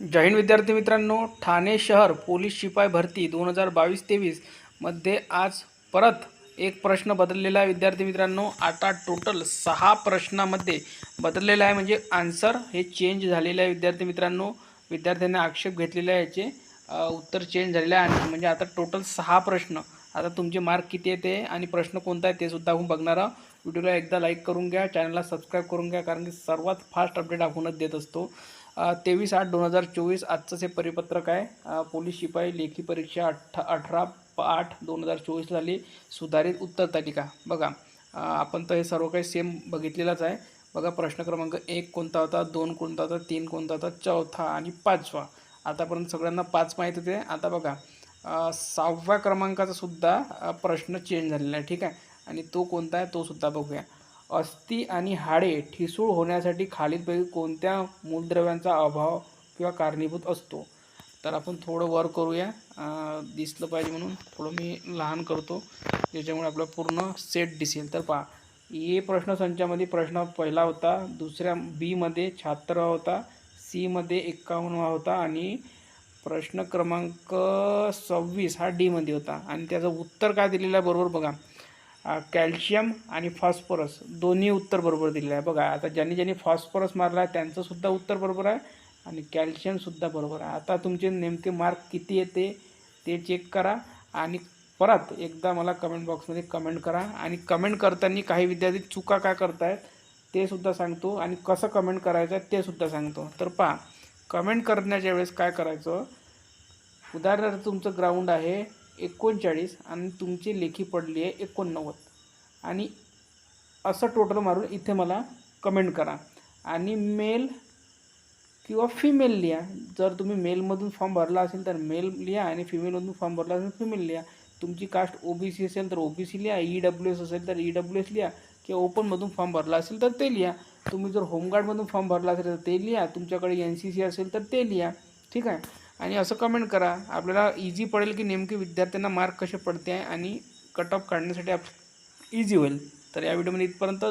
जय हिंद विद्यार्थी मित्रांनो ठाणे शहर पोलीस शिपाई भरती दोन हजार बावीस तेवीसमध्ये आज परत एक प्रश्न बदललेला आहे. विद्यार्थी मित्रांनो आता टोटल सहा प्रश्नामध्ये बदललेला आहे. म्हणजे आन्सर हे चेंज झालेलं आहे. विद्यार्थी मित्रांनो विद्यार्थ्यांनी आक्षेप घेतलेला आहे याचे उत्तर चेंज झालेले आहे. आणि म्हणजे आता टोटल सहा प्रश्न. आता तुमचे मार्क किती येते आणि प्रश्न कोणता आहे ते सुद्धा आपण बघणार आहोत. व्हिडिओला एकदा लाईक करून घ्या. चॅनलला सबस्क्राईब करून घ्या. कारण की सर्वात फास्ट अपडेट आपणच देत असतो. तेवीस आठ दोन हजार चोवीस आजचं हे परिपत्रक आहे. पोलीस शिपाई लेखी परीक्षा अठ्ठा अठरा आठ दोन हजार चोवीस झाली. सुधारित उत्तर तालिका. बघा आपण तर हे सर्व काही सेम बघितलेलंच आहे. बघा प्रश्न क्रमांक एक कोणता होता दोन कोणता होता तीन कोणता होता चौथा आणि पाचवा. आतापर्यंत सगळ्यांना पाच माहीत होते. आता बघा सहाव्या क्रमांकाचा सुद्धा प्रश्न चेंज झालेला आहे. ठीक आहे? आणि तो कोणता आहे तो सुद्धा बघूया. अस्थि आणि हाडे ठिसूळ होण्यासाठी खालीलपैकी कोणत्या मूलद्रव्यांचा अभाव किंवा कारणीभूत असतो? तर आपण थोडं वर करूया. दिसलं पाहिजे म्हणून थोडं मी लहान करतो. ज्याच्यामुळे आपला पूर्ण सेट दिसेल. तर पहा ए प्रश्न संचामध्ये प्रश्न पहिला होता दुसऱ्या बीमध्ये शहात्तरवा होता सीमध्ये एक्कावन्नवा होता आणि प्रश्न क्रमांक सव्वीस हा डीमध्ये होता. आणि त्याचं उत्तर काय दिलेलं आहे बरोबर बघा. कॅल्शियम आणि फॉस्फरस दोन्ही उत्तर बरोबर दिलेलं आहे. बघा आता ज्यांनी ज्यांनी फॉस्फरस मारला आहे त्यांचंसुद्धा उत्तर बरोबर आहे आणि कॅल्शियमसुद्धा बरोबर आहे. आता तुमचे नेमके मार्क किती येते ते चेक करा आणि परत एकदा मला कमेंट बॉक्समध्ये कमेंट करा आणि कमेंट करताना काही विद्यार्थी चुका काय करतायत ते सुद्धा सांगतो आणि कसं कमेंट करायचं आहे ते सुद्धा सांगतो. तर पहा कमेंट करण्याच्या वेळेस काय करायचं? उदाहरणार्थ तुमचं ग्राउंड आहे एकोणचाळीस आणि तुमची लेखी पडली आहे एकोणनव्वद. आणि असं टोटल मारून इथे मला कमेंट करा. आणि मेल किंवा फिमेल लिहा. जर तुम्ही मेलमधून फॉर्म भरला असेल तर मेल लिहा आणि फिमेलमधून फॉर्म भरला असेल फिमेल लिहा. तुमची कास्ट ओ बी सी असेल तर ओ बी सी लिहा. ई डब्ल्यू एस असेल तर ई डब्ल्यू एस लिहा. किंवा ओपनमधून फॉर्म भरला असेल तर ते लिहा. तुम्ही जर होमगार्डमधून फॉर्म भरला असेल तर ते लिहा. तुमच्याकडे एन सी सी असेल तर ते लिहा. ठीक आहे? आणि असं कमेंट करा. आपल्याला इझी पडेल की नेमके विद्यार्थ्यांना मार्क कसे पडते आहे आणि कट ऑफ काढण्यासाठी आप इझी होईल. तर या व्हिडिओमध्ये इथपर्यंत